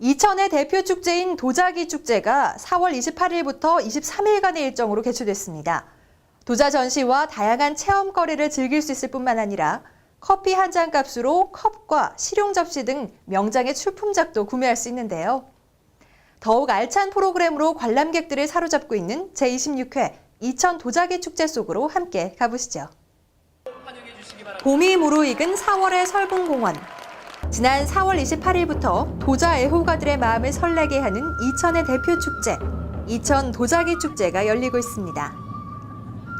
이천의 대표 축제인 도자기 축제가 4월 28일부터 23일간의 일정으로 개최됐습니다. 도자 전시와 다양한 체험 거리를 즐길 수 있을 뿐만 아니라 커피 한 잔 값으로 컵과 실용 접시 등 명장의 출품작도 구매할 수 있는데요. 더욱 알찬 프로그램으로 관람객들을 사로잡고 있는 제26회 이천 도자기 축제 속으로 함께 가보시죠. 봄이 무르익은 4월의 설봉공원. 지난 4월 28일부터 도자 애호가들의 마음을 설레게 하는 이천의 대표 축제, 이천 도자기 축제가 열리고 있습니다.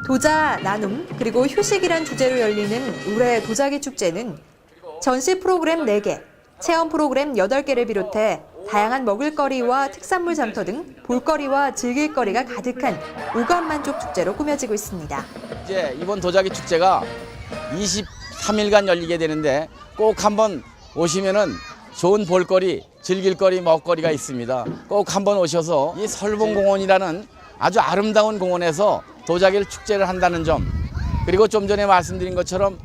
도자, 나눔, 그리고 휴식이란 주제로 열리는 올해 도자기 축제는 전시 프로그램 4개, 체험 프로그램 8개를 비롯해 다양한 먹을거리와 특산물 장터 등 볼거리와 즐길거리가 가득한 오감 만족 축제로 꾸며지고 있습니다. 이제 이번 도자기 축제가 23일간 열리게 되는데 꼭 한번 오시면은 좋은 볼거리, 즐길거리, 먹거리가 있습니다. 꼭 한번 오셔서 이 설봉공원이라는 아주 아름다운 공원에서 도자기를 축제를 한다는 점 그리고 좀 전에 말씀드린 것처럼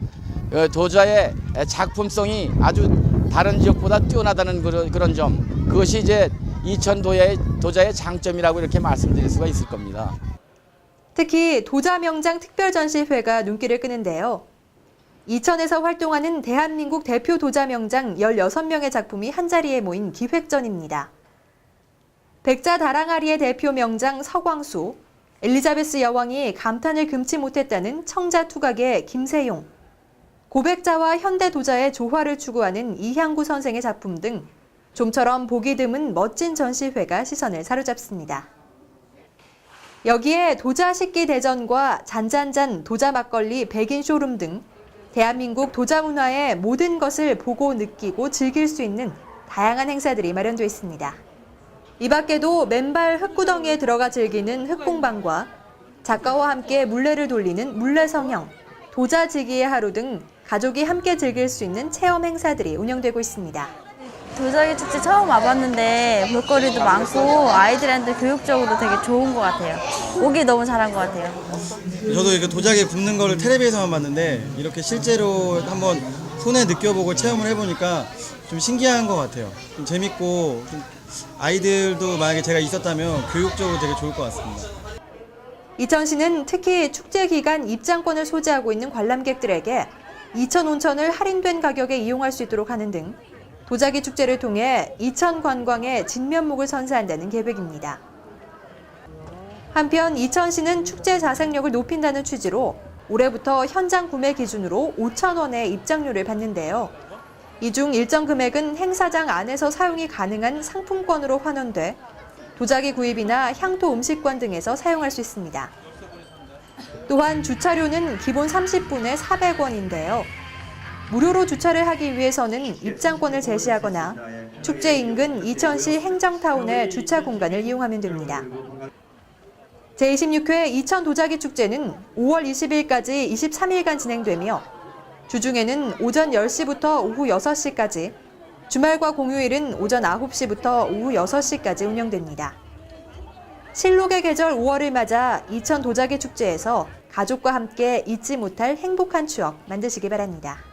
어, 도자의 작품성이 아주 다른 지역보다 뛰어나다는 그런, 그런 점 그것이 이제 이천 도자의, 도자의 장점이라고 이렇게 말씀드릴 수가 있을 겁니다. 특히 도자 명장 특별 전시회가 눈길을 끄는데요. 이천에서 활동하는 대한민국 대표 도자 명장 16명의 작품이 한자리에 모인 기획전입니다. 백자 다랑아리의 대표 명장 서광수, 엘리자베스 여왕이 감탄을 금치 못했다는 청자 투각의 김세용, 고백자와 현대 도자의 조화를 추구하는 이향구 선생의 작품 등 좀처럼 보기 드문 멋진 전시회가 시선을 사로잡습니다. 여기에 도자 식기 대전과 잔잔잔 도자 막걸리 백인 쇼룸 등 대한민국 도자 문화의 모든 것을 보고 느끼고 즐길 수 있는 다양한 행사들이 마련되어 있습니다. 이 밖에도 맨발 흙구덩이에 들어가 즐기는 흙공방과 작가와 함께 물레를 돌리는 물레성형, 도자지기의 하루 등 가족이 함께 즐길 수 있는 체험 행사들이 운영되고 있습니다. 도자기 축제 처음 와봤는데 볼거리도 많고 아이들한테 교육적으로 되게 좋은 것 같아요. 오기 너무 잘한 것 같아요. 저도 이렇게 도자기 굽는 거를 텔레비에서만 봤는데 이렇게 실제로 한번 손에 느껴보고 체험을 해보니까 좀 신기한 것 같아요. 좀 재밌고 좀 아이들도 만약에 제가 있었다면 교육적으로 되게 좋을 것 같습니다. 이천시는 특히 축제 기간 입장권을 소지하고 있는 관람객들에게 이천 온천을 할인된 가격에 이용할 수 있도록 하는 등 도자기 축제를 통해 이천 관광의 진면목을 선사한다는 계획입니다. 한편 이천시는 축제 자생력을 높인다는 취지로 올해부터 현장 구매 기준으로 5천 원의 입장료를 받는데요. 이 중 일정 금액은 행사장 안에서 사용이 가능한 상품권으로 환원돼 도자기 구입이나 향토 음식권 등에서 사용할 수 있습니다. 또한 주차료는 기본 30분에 400원인데요. 무료로 주차를 하기 위해서는 입장권을 제시하거나 축제 인근 이천시 행정타운의 주차 공간을 이용하면 됩니다. 제26회 이천 도자기 축제는 5월 20일까지 23일간 진행되며 주중에는 오전 10시부터 오후 6시까지, 주말과 공휴일은 오전 9시부터 오후 6시까지 운영됩니다. 실록의 계절 5월을 맞아 이천 도자기 축제에서 가족과 함께 잊지 못할 행복한 추억 만드시기 바랍니다.